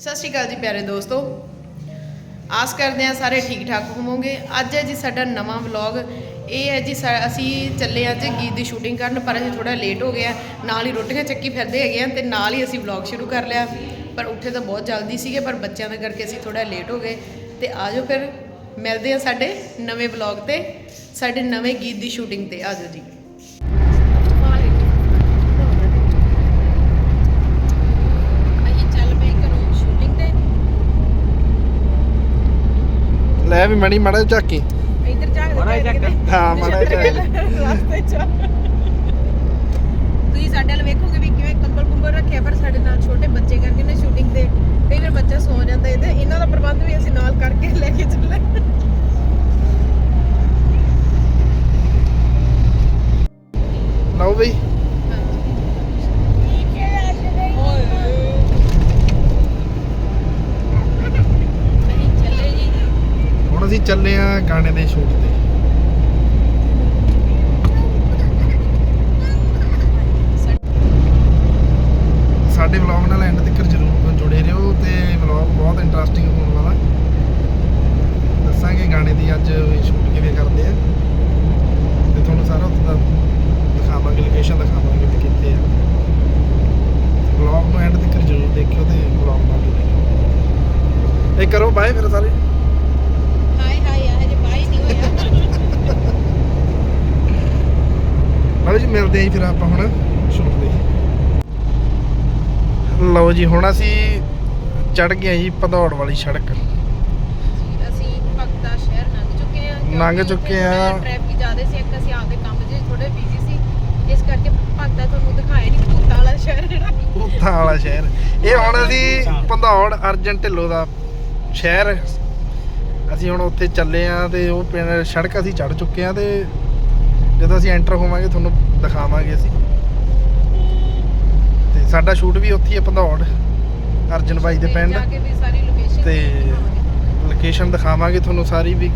ਸਤਿ ਸ਼੍ਰੀ ਅਕਾਲ ਜੀ ਪਿਆਰੇ ਦੋਸਤੋ। ਆਸ ਕਰਦੇ ਆ ਸਾਰੇ ਠੀਕ ਠਾਕ ਹੋਵੋਗੇ। ਅੱਜ ਹੈ ਜੀ ਸਾਡਾ ਨਵਾਂ ਵਲੌਗ। ਇਹ ਹੈ ਜੀ ਸਾ- ਅਸੀਂ ਚੱਲੇ ਅੱਜ ਗੀਤ ਦੀ ਸ਼ੂਟਿੰਗ ਕਰਨ, ਪਰ ਅਸੀਂ ਥੋੜਾ ਲੇਟ ਹੋ ਗਿਆ ਨਾਲ ਹੀ ਰੋਟੀਆਂ ਚੱਕੀ ਫਿਰਦੇ ਹੈਗੇ ਆ ਤੇ ਨਾਲ ਹੀ ਅਸੀਂ ਵਲੌਗ ਸ਼ੁਰੂ ਕਰ ਲਿਆ। ਪਰ ਉੱਠੇ ਤਾਂ ਬਹੁਤ ਜਲਦੀ ਸੀਗੇ, ਪਰ ਬੱਚਿਆਂ ਦੇ ਕਰਕੇ ਅਸੀਂ ਥੋੜਾ ਲੇਟ ਹੋ ਗਏ। ਤੇ ਆਜੋ ਫਿਰ, ਮਿਲਦੇ ਆ ਸਾਡੇ ਨਵੇਂ ਵਲੌਗ ਤੇ, ਸਾਡੇ ਨਵੇਂ ਗੀਤ ਦੀ ਸ਼ੂਟਿੰਗ ਤੇ। ਆਜੋ ਜੀ ਅਸੀਂ ਚੱਲ ਪਏ ਘਰੋਂ ਸ਼ੂਟਿੰਗ ਤੇ ਲੈ ਵੀ ਮਣੀ ਮੜਾ ਝਾਕੀ। ਇੱਧਰ ਜਾ ਮਾੜਾ ਜਿਹਾ ਚੱਕ। ਹਾਂ ਮਾੜਾ ਝਾਕੀ। ਰਸਤੇ ਚ। ਤੁਸੀਂ ਸਾਡੇ ਨਾਲ ਵੇਖੋਗੇ ਵੀ ਕਿਵੇਂ ਕੰਬਲ ਕੁੰਬਲ ਰੱਖਿਆ ਪਰ ਸਾਡੇ ਨਾਲ ਛੋਟੇ ਬੱਚੇ ਕਰਕੇ ਨੇ ਸ਼ੂਟਿੰਗ ਤੇ ਕਈ ਵਾਰ ਬੱਚਾ ਸੌ ਜਾਂਦਾ ਇਹਦੇ ਇਹਨਾਂ ਦਾ ਪ੍ਰਬੰਧ ਵੀ ਅਸੀਂ ਨਾਲ ਕਰਕੇ ਲੈ ਕੇ ਚੱਲੇ। ਲਓ ਬਈ ਅਸੀਂ ਚੱਲੇ ਜੀ ਹੁਣ ਅਸੀਂ ਚੱਲੇ ਆ ਗਾਣੇ ਦੇ ਸ਼ੂਟ ਤੇ। ਸਾਡੇ ਵਲੌਗ ਨਾਲ ਐਂਡ ਤੱਕ ਜਰੂਰ ਜੁੜੇ ਰਹੋ ਤੇ ਵਲੌਗ ਬਹੁਤ ਇੰਟਰਸਟਿੰਗ ਹੋਣ ਵਾਲਾ। ਦੱਸਾਂਗੇ ਗਾਣੇ ਦੀ ਅੱਜ ਸ਼ੂਟ ਕਿਵੇਂ ਕਰਦੇ ਆ। ਤੇ ਤੁਹਾਨੂੰ ਸਾਰਾ ਉੱਥੇ ਦਾ ਦਿਖਾਵਾਂਗੇ ਲੋਕੇਸ਼ਨ ਦਿਖਾਵਾਂਗੇ ਵੀ ਕਿੱਥੇ ਆ। ਵਲੌਗ ਨੂੰ ਐਂਡ ਤੱਕ ਜਰੂਰ ਦੇਖਿਓ ਤੇ ਵਲੌਗ ਨਾਲ ਜੁੜੇ ਰਹੋ ਇਹ ਕਰੋ ਬਾਏ ਫਿਰ ਸਾਰੇ ਹਾਏ ਹਾਏ ਆ ਹਜੇ ਬਾਈ ਨਹੀਂ ਹੋਇਆ ਲਓ ਜੀ ਮਿਲਦੇ ਆਂ ਫਿਰ ਆਪਾਂ ਹੁਣ ਦੇ ਲਓ ਜੀ ਹੁਣ ਅਸੀਂ ਚੜ ਗਏ ਆਂ ਜੀ ਭਦੌੜ ਵਾਲੀ ਸੜਕ। ਅਸੀਂ ਭਗਤਾ ਸ਼ਹਿਰ ਲੰਘ ਚੁੱਕੇ ਆ ਲੰਘ ਚੁੱਕੇ ਆ। ਟ੍ਰੈਫਿਕ ਜ਼ਿਆਦਾ ਸੀ ਇੱਕ ਅਸੀਂ ਆਪਦੇ ਕੰਮ 'ਚ ਥੋੜੇ ਬਿਜ਼ੀ ਸੀ ਇਸ ਕਰਕੇ ਭਗਤਾ ਤੁਹਾਨੂੰ ਦਿਖਾਇਆ ਨਹੀਂ ਭੂਤਾਂ ਵਾਲਾ ਸ਼ਹਿਰ ਜਿਹੜਾ। ਭੂਤਾਂ ਵਾਲਾ ਸ਼ਹਿਰ। ਇਹ ਹੁਣ ਅਸੀਂ ਭਦੌੜ ਅਰਜਨ ਢਿੱਲੋਂ ਦਾ ਸ਼ਹਿਰ। ਅਸੀਂ ਹੁਣ ਉੱਥੇ ਚੱਲੇ ਆਂ ਤੇ ਉਹ ਪਿੰਡ ਸੜਕ ਅਸੀਂ ਚੜ ਚੁੱਕੇ ਆਂ ਤੇ ਜਦੋਂ ਅਸੀਂ ਐਂਟਰ ਹੋਵਾਂਗੇ ਤੁਹਾਨੂੰ ਦਿਖਾਵਾਂਗੇ ਅਸੀਂ। ਤੇ ਸਾਡਾ ਸ਼ੂਟ ਵੀ ਉੱਥੇ ਹੀ ਹੈ ਭਦੌੜ ਅਰਜਨ ਬਾਈ ਦੇ ਪਿੰਡ। ਤੇ ਲੋਕੇਸ਼ਨ ਦਿਖਾਵਾਂਗੇ ਤੁਹਾਨੂੰ ਸਾਰੀ ਵੀ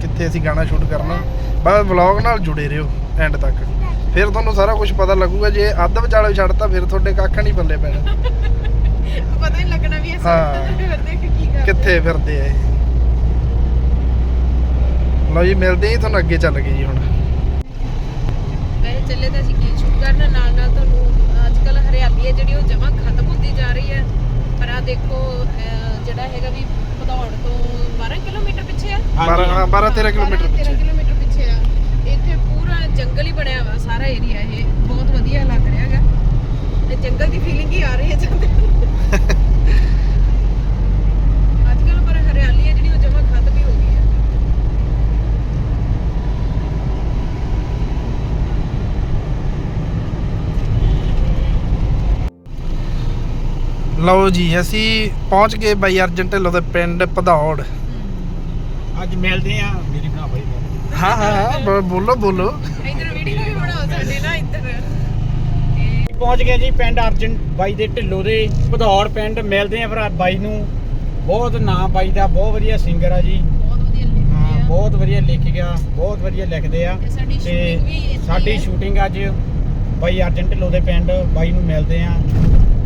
ਕਿੱਥੇ ਅਸੀਂ ਗਾਣਾ ਸ਼ੂਟ ਕਰਨਾ। ਬਸ ਵਲੌਗ ਨਾਲ ਜੁੜੇ ਰਹੋ ਐਂਡ ਤੱਕ। ਫਿਰ ਤੁਹਾਨੂੰ ਸਾਰਾ ਕੁਝ ਪਤਾ ਲੱਗੂਗਾ ਜੇ ਅੱਧ ਵਿਚਾਲੇ ਛੱਡਤਾ ਫਿਰ ਤੁਹਾਡੇ ਕੱਖ ਨਹੀਂ ਪੱਲੇ ਪੈਣਾ। ਪਤਾ ਹੀ ਲੱਗਣਾ ਵੀ ਅਸੀਂ। ਫਿਰਦੇ ਕਿ ਕੀ ਕਰਦੇ। ਕਿੱਥੇ ਫਿਰਦੇ ਆ ਲਓ ਜੀ ਮਿਲਦੇ ਹੀ ਤੁਹਾਨੂੰ ਅੱਗੇ ਚੱਲ ਗਏ ਜੀ ਹੁਣ। ਚੱਲੇ ਤਾਂ ਅਸੀਂ ਗੀਤ ਸ਼ੂਟ ਕਰਨ ਨਾਲ ਨਾਲ ਤੁਹਾਨੂੰ ਅੱਜ ਕੱਲ ਹਰਿਆਲੀ ਹੈ ਜਿਹੜੀ ਉਹ ਜਮਾਂ ਖਤਮ ਹੁੰਦੀ ਜਾ ਰਹੀ ਹੈ। ਪਰ ਆ ਦੇਖੋ ਜਿਹੜਾ ਹੈਗਾ ਵੀ ਭਦੌੜ ਤੋਂ 12 ਕਿਲੋਮੀਟਰ ਪਿੱਛੇ ਆ। 12 12 13 ਕਿਲੋਮੀਟਰ 13 ਪਿੱਛੇ। ਕਿਲੋਮੀਟਰ ਪਿੱਛੇ ਆ। ਇੱਥੇ ਪੂਰਾ ਜੰਗਲ ਹੀ ਬਣਿਆ ਵਾ ਸਾਰਾ ਏਰੀਆ ਇਹ। ਬਹੁਤ ਵਧੀਆ ਲੱਗ ਰਿਹਾ ਹੈਗਾ। ਤੇ ਜੰਗਲ ਦੀ ਫੀਲਿੰਗ ਹੀ ਆ ਰਹੀ ਹੈ ਜਾਂਦੇ ਅੱਜ ਕੱਲ ਪਰ ਹਰਿਆਲੀ ਹੈ ਜਿਹੜੀ ਉਹ ਜਮਾਂ ਖਤਮ ਹੀ ਹੋ ਗਈ ਹੈ ਲਓ ਜੀ ਅਸੀਂ ਪਹੁੰਚ ਗਏ ਬਾਈ ਅਰਜਨ ਢਿੱਲੋਂ ਦੇ ਪਿੰਡ ਭਦੌੜ। ਅੱਜ ਮਿਲਦੇ ਆ ਮੇਰੀ ਭਰਾ ਬਾਈ ਹਾਂ ਹਾਂ ਬ- ਬੋਲੋ ਬੋਲੋ। ਇੱਧਰ ਵੀਡੀਓ ਵੀ ਬਣਾਓ ਸਾਡੇ ਨਾ ਇੱਧਰ। ਪਹੁੰਚ ਗਏ ਜੀ ਪਿੰਡ ਅਰਜਨ ਬਾਈ ਦੇ ਢਿੱਲੋਂ ਦੇ ਭਦੌੜ ਪਿੰਡ। ਮਿਲਦੇ ਆ ਭਰਾ ਬਾਈ ਨੂੰ। ਬਹੁਤ ਨਾਂ ਬਾਈ ਦਾ ਬਹੁਤ ਵਧੀਆ ਸਿੰਗਰ ਆ ਜੀ। ਬਹੁਤ ਵਧੀਆ ਲਿਖਦੇ ਹਾਂ ਆ ਬਹੁਤ ਵਧੀਆ ਲਿਖ ਗਿਆ ਬਹੁਤ ਵਧੀਆ ਲਿਖਦੇ ਆ। ਤੇ ਸਾਡੀ ਤੇ shooting ਵੀ ਇੱਥੇ ਸਾਡੀ ਹੀ। ਹੈ। ਸ਼ੂਟਿੰਗ ਅੱਜ ਬਾਈ ਅਰਜਨ ਢਿੱਲੋਂ ਦੇ ਪਿੰਡ ਬਾਈ ਨੂੰ ਮਿਲਦੇ ਆ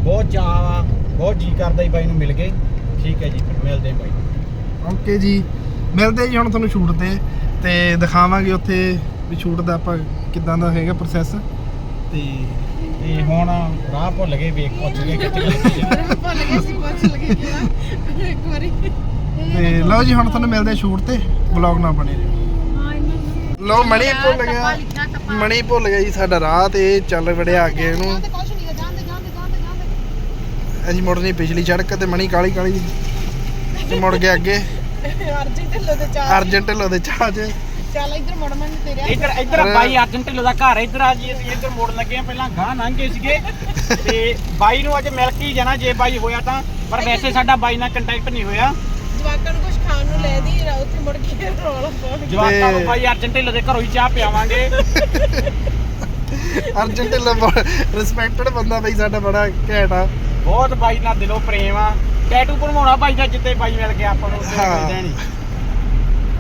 ਬਹੁਤ ਚਾਅ ਆ। ਬਹੁਤ ਜੀ ਕਰਦਾ ਜੀ ਬਾਈ ਨੂੰ ਮਿਲ ਕੇ। ਠੀਕ ਹੈ ਜੀ ਫਿਰ ਮਿਲਦੇ ਆ ਬਾਈ। ਓਕੇ ਜੀ। ਮਿਲਦੇ ਜੀ ਹੁਣ ਤੁਹਾਨੂੰ ਸ਼ੂਟ ਤੇ ਤੇ ਦਿਖਾਵਾਂਗੇ ਉੱਥੇ ਵੀ ਸ਼ੂਟ ਦਾ ਆਪਾਂ ਕਿਦਾਂ ਦਾ ਹੈਗਾ ਪ੍ਰੋਸੈਸ ਤੇ ਤੇ ਹੁਣ ਰਾਹ ਭੁੱਲ ਗਏ ਵੇਖ ਪੁੱਛ ਗਏ ਕਿੱਥੇ ਲੱਗੀ ਆ ਭੁੱਲ ਗਏ ਸੀ ਪੁੱਛ ਲਗੇ ਕਿਹਾ ਇੱਕ ਵਾਰੀ। ਤੇ ਲਓ ਜੀ ਹੁਣ ਤੁਹਾਨੂੰ ਮਿਲਦੇ ਸ਼ੂਟ ਤੇ। ਵਲੌਗ ਨਾਲ ਬਣੇ ਰਹੋ। ਲਓ ਮਣੀ ਭੁੱਲ ਗਿਆ। ਮਣੀ ਭੁੱਲ ਗਿਆ ਜੀ ਸਾਡਾ ਰਾਹ ਤੇ ਇਹ ਚੱਲ ਵੜਿਆ ਅੱਗੇ ਇਹਨੂੰ। ਅਸੀਂ ਮੁੜਨੀ ਪਿਛਲੀ ਸੜਕ ਤੇ ਮਣੀ ਕਾਲੀ ਕਾਲੀ ਤੇ ਮੁੜ ਗਿਆ ਅੱਗੇ। ਅਰਜਨ ਢਿੱਲੋਂ ਦੇ ਚਾਰ। ਅਰਜਨ ਢਿੱਲੋਂ ਦੇ ਚਾਹ 'ਚ ਚੱਲ ਇੱਧਰ ਮੁੜ ਮੰਨ ਤੇਰੇ ਇੱਧਰ ਇੱਧਰ ਬਾਈ ਅਰਜਨ ਢਿੱਲੋਂ ਦਾ ਘਰ ਇੱਧਰ ਆ ਜੀ ਅਸੀਂ ਇੱਧਰ ਮੋੜ ਲੱਗੇ ਆ। ਪਹਿਲਾਂ ਗਾਂ ਲੰਘੇ ਸੀਗੇ। ਤੇ ਬਾਈ ਨੂੰ ਅੱਜ ਮਿਲ ਕੇ ਜਾਣਾ ਜੇ ਬਾਈ ਹੋਇਆ ਤਾਂ। ਪਰ ਵੈਸੇ ਸਾਡਾ ਬਾਈ ਨਾਲ ਕੰਟੈਕਟ ਨਹੀਂ ਹੋਇਆ। ਜਵਾਕਾਂ ਨੂੰ ਕੁਝ ਖਾਣ ਨੂੰ ਲੈ ਦੀ ਰਾ ਉੱਥੇ ਮੁੜ ਕੇ ਰੌਲਾ ਪਾਉਣਗੇ ਜਵਾਕਾਂ ਨੂੰ ਤੇ- ਬਾਈ ਅਰਜਨ ਢਿੱਲੋਂ ਦੇ ਘਰੋਂ ਹੀ ਚਾਹ ਪਿਆਵਾਂਗੇ। ਅਰਜਨ ਢਿੱਲੋਂ ਰਿਸਪੈਕਟਡ ਬੰਦਾ ਬਈ ਸਾਡਾ ਬੜਾ ਘੈਂਟ ਆ। ਬਹੁਤ ਬਾਈ ਨਾਲ ਦਿਲੋਂ ਪ੍ਰੇਮ ਆ। ਟੈਟੂ ਬਣਵਾਉਣਾ ਬਾਈ ਦਾ ਜਿੱਤੇ ਬਾਈ ਮਿਲ ਗਿਆ ਆਪਾਂ ਨੂੰ ਉੱਥੇ ਹਾਂ। ਨਹੀਂ।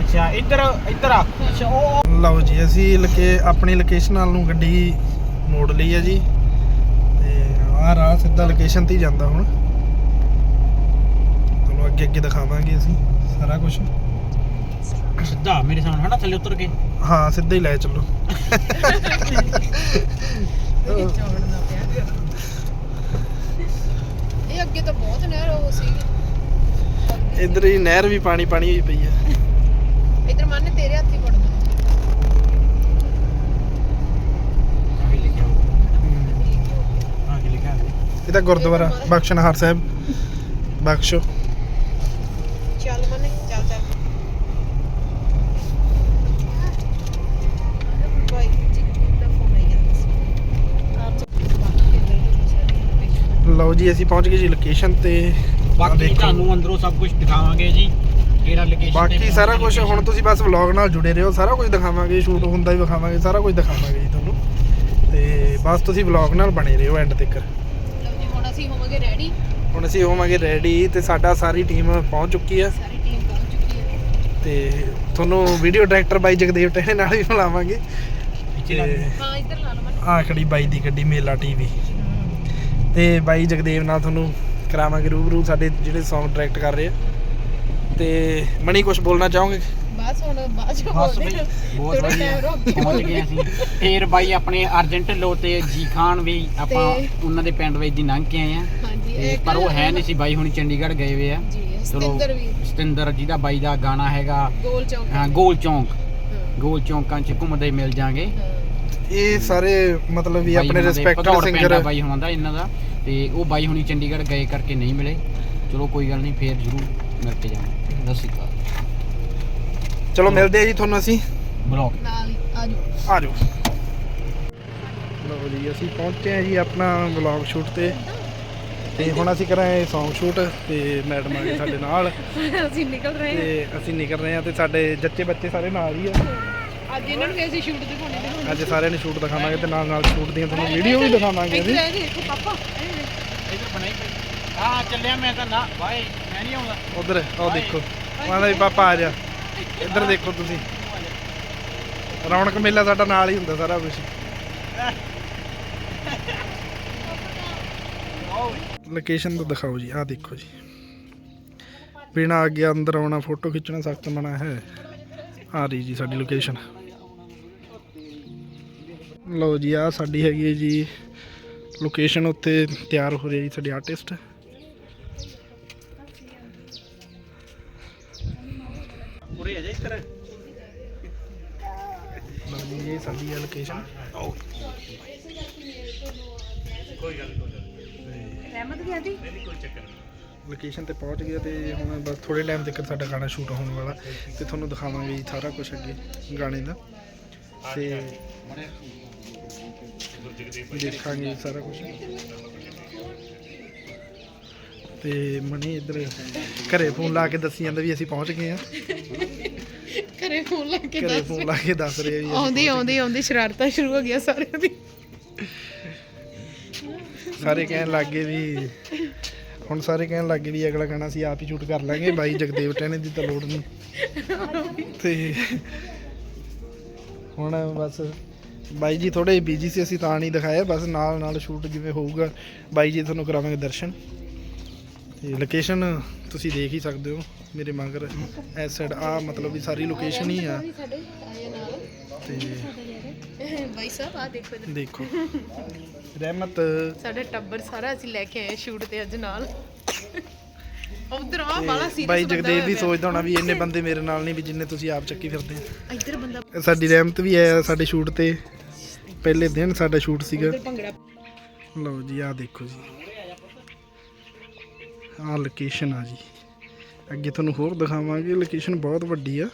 ਅੱਛਾ ਇੱਧਰ ਇੱਧਰ ਆ। ਅੱਛਾ ਉਹ ਲਓ ਜੀ ਅਸੀਂ ਲਕੇ ਆਪਣੀ ਲੋਕੇਸ਼ਨ ਨਾਲ ਨੂੰ ਗੱਡੀ ਮੋੜ ਲਈ ਹੈ ਜੀ। ਤੇ ਆਹ ਰਾਹ ਸਿੱਧਾ ਲੋਕੇਸ਼ਨ ਤੇ ਹੀ ਜਾਂਦਾ ਹੁਣ। ਅੱਗੇ ਅੱਗੇ ਦਿਖਾਵਾਂਗੇ ਅਸੀਂ ਸਾਰਾ ਕੁਝ ਸਿੱਧਾ ਮੇਰੇ ਸਾਹਮਣੇ ਹਨਾ ਥੱਲੇ ਉਤਰ ਕੇ। ਹਾਂ ਸਿੱਧਾ ਹੀ ਲੈ ਚੱਲੋ। ਚੌੜਨਾ ਪਿਆ। ਇਹ ਅੱਗੇ ਤਾਂ ਬਹੁਤ ਨਹਿਰ ਉਹ ਸੀਗੀ ਇੱਧਰ ਹੀ ਨਹਿਰ ਵੀ ਪਾਣੀ ਪਾਣੀ ਹੋਈ ਪਈ ਆ। ਇਧਰ ਮੰਨ ਤੇਰੇ ਹੱਥੀ ਲਿਖਿਆ ਇਹ ਤਾਂ ਗੁਰਦੁਆਰਾ ਬਖਸ਼ਨਹਾਰ ਸਾਹਿਬ। ਬਖਸ਼ੋ ਚੱਲ ਮੰਨੇ ਚੱਲ ਚੱਲ ਕੋਈ ਜੀ ਦਾ ਫੋਨ ਆਈ ਗਿਆ ਲਓ ਜੀ ਅਸੀਂ ਪਹੁੰਚ ਗਏ ਜੀ ਲੋਕੇਸ਼ਨ ਤੇ। ਬਾਕੀ ਦੇਖੋ। ਤੁਹਾਨੂੰ ਅੰਦਰੋਂ ਸਭ ਕੁਝ ਦਿਖਾਵਾਂਗੇ ਜੀ ਕਿਹੜਾ ਲੋਕੇਸ਼ਨ ਬਾਕੀ ਸਾਰਾ ਕੁਝ ਹੁਣ ਤੁਸੀਂ ਬਸ ਵਲੌਗ ਨਾਲ ਜੁੜੇ ਰਹੋ ਸਾਰਾ ਕੁਝ ਦਿਖਾਵਾਂਗੇ ਸ਼ੂਟ ਹੁੰਦਾ ਵੀ ਵਿਖਾਵਾਂਗੇ ਸਾਰਾ ਕੁਝ ਦਿਖਾਵਾਂਗੇ ਜੀ ਤੁਹਾਨੂੰ। ਤੇ ਬਸ ਤੁਸੀਂ ਵਲੌਗ ਨਾਲ ਬਣੇ ਰਹੋ ਐਂਡ ਤੱਕ। ਲਓ ਜੀ ਹੁਣ ਅਸੀਂ ਹੋਵਾਂਗੇ ਰੈਡੀ ਹੁਣ ਅਸੀਂ ਹੋਵਾਂਗੇ ਰੈਡੀ ਤੇ ਸਾਡਾ ਸਾਰੀ ਟੀਮ ਪਹੁੰਚ ਚੁੱਕੀ ਆ। ਸਾਰੀ ਟੀਮ ਪਹੁੰਚ ਚੁੱਕੀ ਹੈ ਤੇ ਤੁਹਾਨੂੰ ਵੀਡੀਓ ਡਾਇਰੈਕਟਰ ਬਾਈ ਜਗਦੇਵ ਟਹਿਣੇ ਨਾਲ ਵੀ ਮਿਲਾਵਾਂਗੇ ਤੇ ਹਾਂ ਇੱਧਰ ਲਾ ਲਓ ਮੰਨੇ। ਆਹ ਖੜੀ ਬਾਈ ਦੀ ਗੱਡੀ ਮੇਲਾ ਟੀਵੀ ਤੇ ਬਾਈ ਜਗਦੇਵ ਨਾਲ ਤੁਹਾਨੂੰ ਕਰਾਵਾਂਗੇ ਰੂਬਰੂ ਸਾਡੇ ਜਿਹੜੇ Song ਡਾਇਰੈਕਟ ਕਰ ਰਹੇ ਆ। ਤੇ ਮਣੀ ਕੁਝ ਬੋਲਣਾ ਚਾਹੋਗੇ? ਬਸ ਹੁਣ ਬਾਅਦ ਚ ਬਸ ਬੋਲਦੇ। ਬਹੁਤ ਥੋੜ੍ਹਾ ਵਧੀਆ। time ਰੁਕ ਕੇ ਪਹੁੰਚ ਗਏ ਅਸੀਂ। ਫੇਰ ਬਾਈ ਆਪਣੇ ਅਰਜੈਂਟ ਲੋ ਤੇ ਜੀ ਖਾਨ ਵੀ ਆਪਾਂ ਤੇ- ਉਹਨਾਂ ਦੇ ਪਿੰਡ ਵਿੱਚ ਦੀ ਲੰਘ ਕੇ ਆਏ ਆ। ਹਾਂਜੀ ਤੇ ਪਰ ਉਹ ਹੈ ਨਹੀਂ ਸੀ ਬਾਈ ਹੁਣ ਚੰਡੀਗੜ੍ਹ ਗਏ ਹੋਏ ਆ। ਜੀ ਸਤਿੰਦਰ ਵੀ। ਸਤਿੰਦਰ ਜਿਹਦਾ ਬਾਈ ਦਾ ਗਾਣਾ ਹੈਗਾ। ਗੋਲ ਚੌਂਕ। ਹਾਂ, ਗੋਲ ਚੌਂਕ। ਹਾਂ, ਗੋਲ ਚੌਂਕਾਂ 'ਚ ਘੁੰਮਦੇ ਮਿਲ ਜਾਾਂਗੇ। ਹਾਂ। ਇਹ ਸਾਰੇ ਮਤਲਬ ਵੀ ਆਪਣੇ ਰਿਸਪੈਕਟਡ ਸਿੰਗਰ ਸਿੰਗਰ ਬਾਈ ਹੁਣਾਂ ਦਾ ਇਹਨਾਂ ਦਾ ਤੇ ਉਹ ਬਾਈ ਹੁਣੀ ਚੰਡੀਗੜ੍ਹ ਗਏ ਕਰਕੇ ਨਹੀਂ ਮਿਲੇ। ਚਲੋ ਕੋਈ ਗੱਲ ਨਹੀਂ ਫੇਰ ਜ਼ਰੂਰ ਮਿਲ ਕੇ ਜਾਵਾਂਗੇ। ਅਕਾਲ। ਚਲੋ ਮਿਲਦੇ ਆ ਜੀ ਤੁਹਾਨੂੰ ਅਸੀਂ। ਬਲੌਗ। ਨਾਲ ਹੀ, ਆ ਜਾਓ। ਆ ਜਾਓ ਲਓ ਜੀ ਅਸੀਂ ਪਹੁੰਚੇ ਆ ਜੀ ਆਪਣਾ ਵਲੌਗ ਸ਼ੂਟ ਤੇ। ਤੇ ਹੁਣ ਅਸੀਂ ਕਰਾਂਗੇ Song ਸ਼ੂਟ ਤੇ ਮੈਡਮ ਆ ਗਏ ਸਾਡੇ ਨਾਲ। ਅਸੀਂ ਨਿਕਲ ਰਹੇ ਤੇ ਅਸੀਂ ਨਿਕਲ ਰਹੇ ਆ ਤੇ ਸਾਡੇ ਜੱਚੇ ਬੱਚੇ ਸਾਰੇ ਨਾਲ ਹੀ ਆ। ਹਾਂ ਅੱਜ ਇਹਨਾਂ ਨੂੰ ਵੀ ਅਸੀਂ ਸ਼ੂਟ ਦਿਖਾਉਣੇ ਦਿਖਾਉਣੇ। ਅੱਜ ਸਾਰਿਆਂ ਨੇ ਸ਼ੂਟ ਦਿਖਾਵਾਂਗੇ ਤੇ ਨਾਲ ਨਾਲ ਸ਼ੂਟ ਦੀਆਂ ਤੁਹਾਨੂੰ ਵੀਡੀਓ ਵੀ ਦਿਖਾਵਾਂਗੇ ਇੱਧਰ ਅਸੀਂ ਆ ਜੀ। ਦੇਖੋ ਪਾਪਾ। ਇਧਰ ਬਣਾਈ ਆ ਚੱਲਿਆ ਮੈਂ ਤਾਂ ਨਾ ਬਾਈ ਮੈਂ ਨਹੀਂ ਆਉਂਦਾ। ਉਧਰ ਉਹ ਦੇਖੋ। ਮਾਦਾ ਵੀ ਪਾਪਾ ਆ ਜਾ। ਇੱਧਰ ਦੇਖੋ ਤੁਸੀਂ। ਰੌਣਕ ਮੇਲਾ ਸਾਡਾ ਨਾਲ ਹੀ ਹੁੰਦਾ ਸਾਰਾ ਕੁਝ ਲੋਕੇਸ਼ਨ ਤਾਂ ਦਿਖਾਓ ਜੀ ਆਹ ਦੇਖੋ ਜੀ। ਬਿਨਾ ਅੱਗੇ ਅੰਦਰ ਆਉਣਾ ਫੋਟੋ ਖਿੱਚਣਾ ਸਖਤ ਮਨਾ ਹੈ। ਆ ਰਹੀ ਜੀ ਸਾਡੀ ਲੋਕੇਸ਼ਨ ਲਓ ਜੀ ਆ ਸਾਡੀ ਹੈਗੀ ਹੈ ਜੀ ਲੋਕੇਸ਼ਨ ਉੱਤੇ ਤਿਆਰ ਹੋ ਰਹੀ ਹੈ ਜੀ ਸਾਡੇ ਆਰਟਿਸਟ ਪੂਰੇ ਆ ਜਾ ਇੱਧਰ ਲਓ ਜੀ ਇਹ ਸਾਡੀ ਹੈ ਲੋਕੇਸ਼ਨ ਰਹਿਮਤ ਗਿਆ ਦੀ ਲੋਕੇਸ਼ਨ ਤੇ ਪਹੁੰਚ ਗਿਆ ਤੇ ਹੁਣ ਬਸ ਥੋੜੇ ਟਾਈਮ ਤੱਕ ਸਾਡਾ ਗਾਣਾ ਸ਼ੂਟ ਹੋਣ ਵਾਲਾ। ਤੇ ਤੁਹਾਨੂੰ ਦਿਖਾਵਾਂਗੇ ਜੀ ਸਾਰਾ ਕੁਝ ਅੱਗੇ ਗਾਣੇ ਦਾ। ਤੇ ਦੇਖਾਂਗੇ ਸਾਰਾ ਕੁਝ ਤੇ ਮਣੀ ਇੱਧਰ ਘਰੇ ਫੋਨ ਲਾ ਕੇ ਦੱਸੀ ਜਾਂਦਾ ਵੀ ਅਸੀਂ ਪਹੁੰਚ ਗਏ ਆ। ਘਰੇ ਫੋਨ ਲਾ ਕੇ ਘਰੇ ਦੱਸ ਫੋਨ ਲਾ ਕੇ ਦੱਸ ਰਹੇ ਆ ਵੀ ਅਸੀਂ ਆਉਂਦੀ ਆਉਂਦੀ ਆਉਂਦੀ ਸ਼ਰਾਰਤਾਂ ਸ਼ੁਰੂ ਹੋ ਗਈਆਂ ਸਾਰਿਆਂ ਦੀ। ਗਏ। ਸਾਰੇ ਕਹਿਣ ਲੱਗੇ ਵੀ ਹੁਣ ਸਾਰੇ ਕਹਿਣ ਲੱਗੇ ਵੀ ਅਗਲਾ ਗਾਣਾ ਅਸੀਂ ਆਪ ਹੀ ਸ਼ੂਟ ਕਰ ਲਾਂਗੇ, ਬਾਈ ਜਗਦੇਵ ਟਹਿਣੇ ਦੀ ਤਾਂ ਲੋੜ ਨਹੀਂ। ਤੇ ਹੁਣ ਬਸ ਬਾਈ ਜੀ ਥੋੜੇ ਬਿਜ਼ੀ ਸੀ, ਅਸੀਂ ਤਾਂ ਨਹੀਂ ਦਿਖਾਇਆ, ਬਸ ਨਾਲ ਨਾਲ ਸ਼ੂਟ ਜਿਵੇਂ ਹੋਊਗਾ, ਬਾਈ ਜੀ ਤੁਹਾਨੂੰ ਕਰਾਵਾਂਗੇ ਦਰਸ਼ਨ। ਤੇ ਲੋਕੇਸ਼ਨ ਤੁਸੀਂ ਦੇਖ ਹੀ ਸਕਦੇ ਹੋ, ਮੇਰੇ ਮਗਰ ਐਸ ਸਾਈਡ ਆ ਮਤਲਬ ਵੀ ਸਾਰੀ ਲੋਕੇਸ਼ਨ ਹੀ ਆ। ਸਾਡੇ ਤੇ ਬਾਈ ਸਾਹਿਬ ਆ ਦੇਖੋ ਇੱਧਰ। ਦੇਖੋ। ਰਹਿਮਤ। ਸਾਡਾ ਟੱਬਰ ਸਾਰਾ ਅਸੀਂ ਲੈ ਕੇ ਆਏ ਸ਼ੂਟ ਤੇ ਅੱਜ ਨਾਲ। ਉਧਰ ਆ ਬਾਲਾ ਸੀਰੀਅਸ ਬਾਈ ਜਗਦੇਵ ਵੀ ਸੋਚਦਾ ਹੋਣਾ ਵੀ ਇੰਨੇ ਬੰਦੇ ਮੇਰੇ ਨਾਲ ਨਹੀਂ ਵੀ ਜਿੰਨੇ ਤੁਸੀਂ ਆਪ ਚੱਕੀ ਫਿਰਦੇ ਆ। ਇੱਧਰ ਬੰਦਾ ਸਾਡੀ ਰਹਿਮਤ ਵੀ ਆਇਆ ਸਾਡੇ ਸ਼ੂਟ ਤੇ। ਪਹਿਲੇ ਦਿਨ ਸਾਡਾ ਸ਼ੂਟ ਸੀਗਾ। ਇੱਧਰ ਭੰਗੜਾ। ਲਓ ਜੀ ਆਹ ਦੇਖੋ ਜੀ। ਆਹ ਲੋਕੇਸ਼ਨ ਆ ਜੀ। ਅੱਗੇ ਤੁਹਾਨੂੰ ਹੋਰ ਦਿਖਾਵਾਂਗੇ। ਲੋਕੇਸ਼ਨ ਬਹੁਤ ਵੱਡੀ ਆ।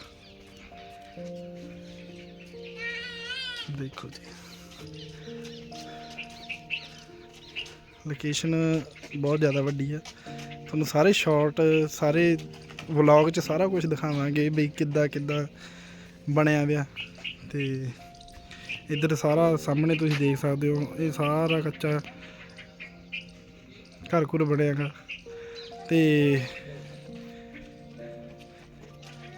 ਦੇਖੋ ਜੀ। ਲੋਕੇਸ਼ਨ ਬਹੁਤ ਜ਼ਿਆਦਾ ਵੱਡੀ ਆ। ਤੁਹਾਨੂੰ ਸਾਰੇ ਸ਼ਾਰਟ ਸਾਰੇ ਵਲੌਗ 'ਚ ਸਾਰਾ ਕੁਝ ਦਿਖਾਵਾਂਗੇ ਵੀ ਕਿੱਦਾਂ ਕਿੱਦਾਂ ਬਣਿਆ ਵਿਆ। ਤੇ ਇੱਧਰ ਸਾਰਾ ਸਾਹਮਣੇ ਤੁਸੀਂ ਦੇਖ ਸਕਦੇ ਹੋ, ਇਹ ਸਾਰਾ ਕੱਚਾ ਘਰ ਘੁਰ ਬਣਿਆਗਾ ਤੇ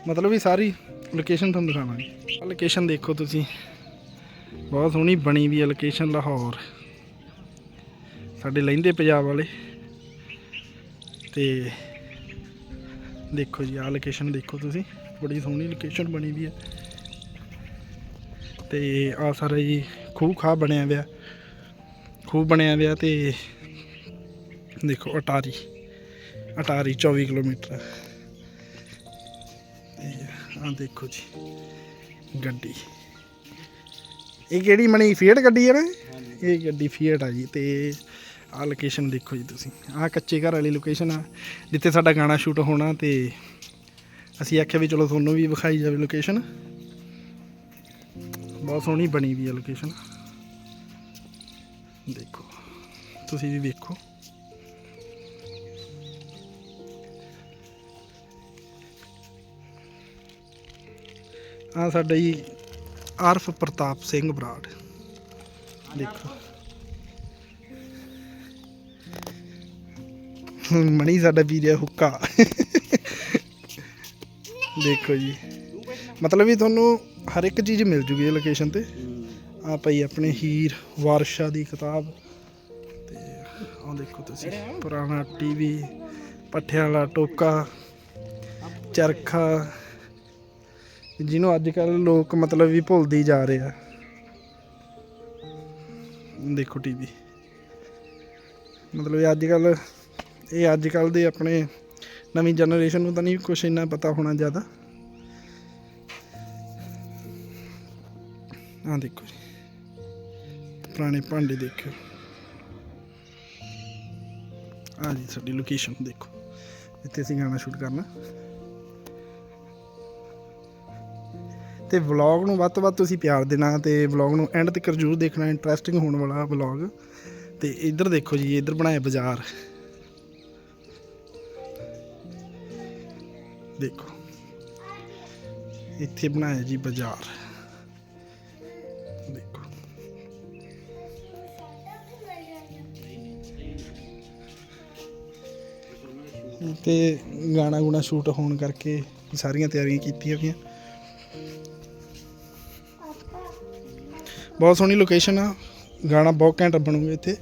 ਮਤਲਬ ਵੀ ਸਾਰੀ ਲੋਕੇਸ਼ਨ ਤੁਹਾਨੂੰ ਦਿਖਾਵਾਂਗੇ। ਲੋਕੇਸ਼ਨ ਦੇਖੋ ਤੁਸੀਂ। ਬਹੁਤ ਸੋਹਣੀ ਬਣੀ ਵੀ ਹੈ ਲੋਕੇਸ਼ਨ ਲਾਹੌਰ। ਸਾਡੇ ਲਹਿੰਦੇ ਪੰਜਾਬ ਵਾਲੇ। ਤੇ ਦੇਖੋ ਜੀ, ਆਹ ਲੋਕੇਸ਼ਨ ਦੇਖੋ ਤੁਸੀਂ। ਬੜੀ ਸੋਹਣੀ ਲੋਕੇਸ਼ਨ ਬਣੀ ਵੀ ਹੈ ਤੇ ਆ ਸਾਰਾ ਜੀ ਖੂਹ ਖਾ ਬਣਿਆ ਹੋਇਆ। ਖੂਹ ਬਣਿਆ ਹੋਇਆ ਤੇ ਦੇਖੋ ਅਟਾਰੀ। ਅਟਾਰੀ 24 ਕਿਲੋਮੀਟਰ। ਤੇ ਆ ਦੇਖੋ ਜੀ, ਗੱਡੀ। ਇਹ ਕਿਹੜੀ ਮਣੀ ਫੀਟ ਗੱਡੀ ਹੈ ਨਾ? ਇਹ ਗੱਡੀ ਫੀਟ ਆ ਜੀ ਤੇ ਆਹ ਲੋਕੇਸ਼ਨ ਦੇਖੋ ਜੀ ਤੁਸੀਂ। ਆਹ ਕੱਚੇ ਘਰ ਵਾਲੀ ਲੋਕੇਸ਼ਨ ਆ ਜਿੱਥੇ ਸਾਡਾ ਗਾਣਾ ਸ਼ੂਟ ਹੋਣਾ ਤੇ ਅਸੀਂ ਆਖਿਆ ਵੀ ਚਲੋ ਤੁਹਾਨੂੰ ਵੀ ਵਿਖਾਈ ਜਾਵੇ ਲੋਕੇਸ਼ਨ ਬਹੁਤ ਸੋਹਣੀ ਬਣੀ ਵੀ ਹੈ ਲੋਕੇਸ਼ਨ ਦੇਖੋ ਤੁਸੀਂ ਵੀ ਵੇਖੋ। ਆ ਸਾਡਾ ਜੀ ਅਰਫ ਪ੍ਰਤਾਪ ਸਿੰਘ ਬਰਾੜ। ਦੇਖੋ। ਮਣੀ ਸਾਡਾ ਵੀਰਿਆ ਹੁੱਕਾ। ਦੇਖੋ ਜੀ। ਮਤਲਬ ਵੀ ਤੁਹਾਨੂੰ ਹਰ ਇੱਕ ਚੀਜ਼ ਮਿਲ ਜੂਗੀ ਇਹ ਲੋਕੇਸ਼ਨ ਤੇ। ਆ ਪਈ ਆਪਣੇ ਹੀਰ ਵਾਰਸ਼ਾ ਦੀ ਕਿਤਾਬ। ਤੇ ਆਹ ਦੇਖੋ ਤੁਸੀਂ, ਪੁਰਾਣਾ ਟੀਵੀ ਪੱਠਿਆਂ ਵਾਲਾ ਟੋਕਾ, ਚਰਖਾ। ਜਿਹਨੂੰ ਅੱਜ ਕੱਲ ਲੋਕ ਮਤਲਬ ਵੀ ਭੁੱਲਦੀ ਜਾ ਰਹੇ ਆ। ਦੇਖੋ ਟੀਵੀ ਮਤਲਬ ਅੱਜ ਕੱਲ ਇਹ ਅੱਜ ਕੱਲ ਦੇ ਆਪਣੇ ਨਵੀਂ ਜਨਰੇਸ਼ਨ ਨੂੰ ਤਾਂ ਨਹੀਂ ਕੁਛ ਇੰਨਾ ਪਤਾ ਹੋਣਾ ਜ਼ਿਆਦਾ। ਆ ਦੇਖੋ ਜੀ। ਪੁਰਾਣੇ ਭਾਂਡੇ ਦੇਖਿਓ। ਆ ਜੀ ਸਾਡੀ ਲੋਕੇਸ਼ਨ ਦੇਖੋ। ਇੱਥੇ ਅਸੀਂ ਗਾਣਾ ਸ਼ੂਟ ਕਰਨਾ। ਤੇ ਵਲੌਗ ਨੂੰ ਵੱਧ ਤੋਂ ਵੱਧ ਤੁਸੀਂ ਪਿਆਰ ਦੇਣਾ ਤੇ ਵਲੌਗ ਨੂੰ ਐਂਡ ਤੱਕ ਜ਼ਰੂਰ ਦੇਖਣਾ ਇੰਟਰਸਟਿੰਗ ਹੋਣ ਵਾਲਾ ਵਲੌਗ ਤੇ ਇੱਧਰ ਦੇਖੋ ਜੀ, ਇੱਧਰ ਬਣਾਇਆ ਬਾਜ਼ਾਰ। ਦੇਖੋ। ਇੱਥੇ ਬਣਾਇਆ ਜੀ ਬਾਜ਼ਾਰ। ਦੇਖੋ। ਤੇ ਗਾਣਾ ਗੁਣਾ ਸ਼ੂਟ ਹੋਣ ਕਰਕੇ ਸਾਰੀਆਂ ਤਿਆਰੀਆਂ ਕੀਤੀਆਂ ਗਈਆਂ ਬਹੁਤ ਸੋਹਣੀ ਲੋਕੇਸ਼ਨ ਆ। ਗਾਣਾ ਬਹੁਤ ਘੈਂਟ ਬਣੂਗਾ ਇੱਥੇ।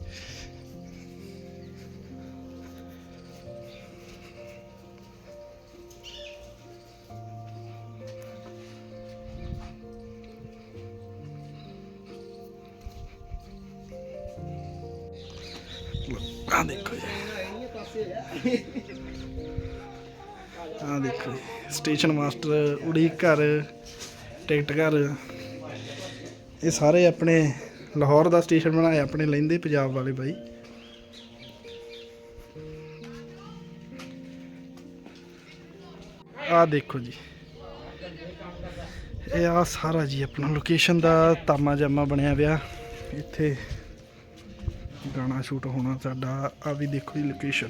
ਆ ਦੇਖੋ ਜੀ। ਆ ਦੇਖੋ ਸਟੇਸ਼ਨ ਮਾਸਟਰ ਉਡੀਕ ਘਰ ਟਿਕਟ ਘਰ। ਇਹ ਸਾਰੇ ਆਪਣੇ ਲਾਹੌਰ ਦਾ ਸਟੇਸ਼ਨ ਬਣਾਇਆ ਆਪਣੇ ਲੈਂਦੇ ਪੰਜਾਬ ਵਾਲੇ ਬਾਈ। ਆ ਦੇਖੋ ਜੀ। ਇਹ ਆ ਸਾਰਾ ਜੀ ਆਪਣਾ ਲੋਕੇਸ਼ਨ ਦਾ ਤਾਮਾ ਜਾਮਾ ਬਣਿਆ ਪਿਆ। ਇੱਥੇ ਗਾਣਾ ਸ਼ੂਟ ਹੋਣਾ ਸਾਡਾ। ਆ ਵੀ ਦੇਖੋ ਜੀ ਲੋਕੇਸ਼ਨ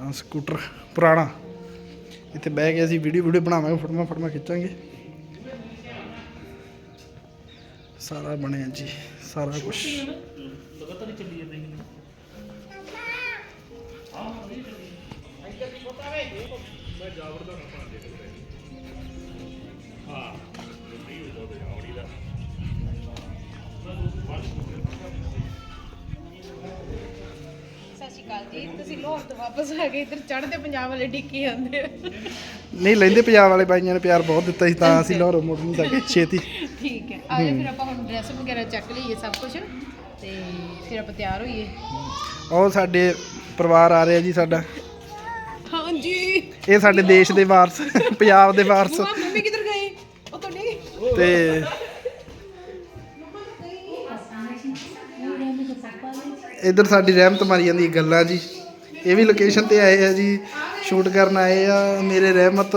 ਆ ਸਕੂਟਰ ਪੁਰਾਣਾ। ਇੱਥੇ ਬਹਿ ਕੇ ਅਸੀਂ ਵੀਡੀਓ ਵੀਡੀਓ ਬਣਾਵਾਂਗੇ, ਫੋਟੋਆਂ ਫੋਟੋਆਂ ਖਿੱਚਾਂਗੇ। ਸਾਰਾ ਬਣਿਆ ਜੀ ਸਾਰਾ ਕੁਝ ਸਤਿ ਸ਼੍ਰੀ ਅਕਾਲ ਜੀ ਤੁਸੀਂ ਲਾਹੌਰ ਤੋਂ ਵਾਪਸ ਆ ਗਏ ਇੱਧਰ ਚੜ੍ਹਦੇ ਪੰਜਾਬ ਵਾਲੇ ਡਿੱਕੀ ਜਾਂਦੇ ਆ। ਨਹੀਂ ਲੈਂਦੇ ਪੰਜਾਬ ਵਾਲੇ ਬਾਈਆਂ ਨੇ ਪਿਆਰ ਬਹੁਤ ਦਿੱਤਾ ਸੀ ਤਾਂ ਅਸੀਂ ਲਾਹੌਰੋਂ ਨਹੀਂ ਛੇਤੀ। ਠੀਕ ਹੈ ਆ ਜਾ ਫਿਰ ਆਪਾਂ ਹੁਣ ਡਰੈਸ ਵਗੈਰਾ ਚੱਕ ਲਈਏ ਸਭ ਕੁਝ ਤੇ ਫਿਰ ਆਪਾਂ ਤਿਆਰ ਹੋਈਏ। ਉਹ ਸਾਡੇ ਪਰਿਵਾਰ ਆ ਰਿਹਾ ਜੀ ਸਾਡਾ। ਹਾਂਜੀ। ਇਹ ਸਾਡੇ ਦੇਸ਼ ਦੇ ਵਾਰਸ ਪੰਜਾਬ ਦੇ ਵਾਰਸ। ਬੂਆ ਮੰਮੀ ਕਿੱਧਰ ਗਈ ਉਹ ਤੁਹਾਡੀ ਤੇ ਇਧਰ ਸਾਡੀ ਰਹਿਮਤ ਮਾਰੀ ਜਾਂਦੀ ਗੱਲਾਂ ਜੀ। ਇਹ ਵੀ ਲੋਕੇਸ਼ਨ ਤੇ ਆਏ ਆ ਜੀ ਸ਼ੂਟ ਕਰਨ ਆਏ ਆ। ਮੇਰੇ ਰਹਿਮਤ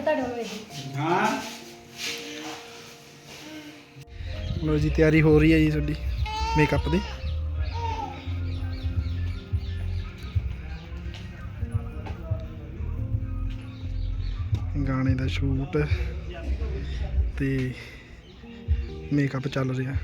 ਦੇਖੋ ਤੁਹਾਡੇ ਹੋਏ ਹਾਂ। ਲੋ ਜੀ ਤਿਆਰੀ ਹੋ ਰਹੀ ਹੈ ਜੀ ਸਾਡੀ ਮੇਕਅਪ ਦੀ। ਗਾਣੇ ਦਾ ਸ਼ੂਟ ਤੇ ਮੇਕਅਪ ਚੱਲ ਰਿਹਾ।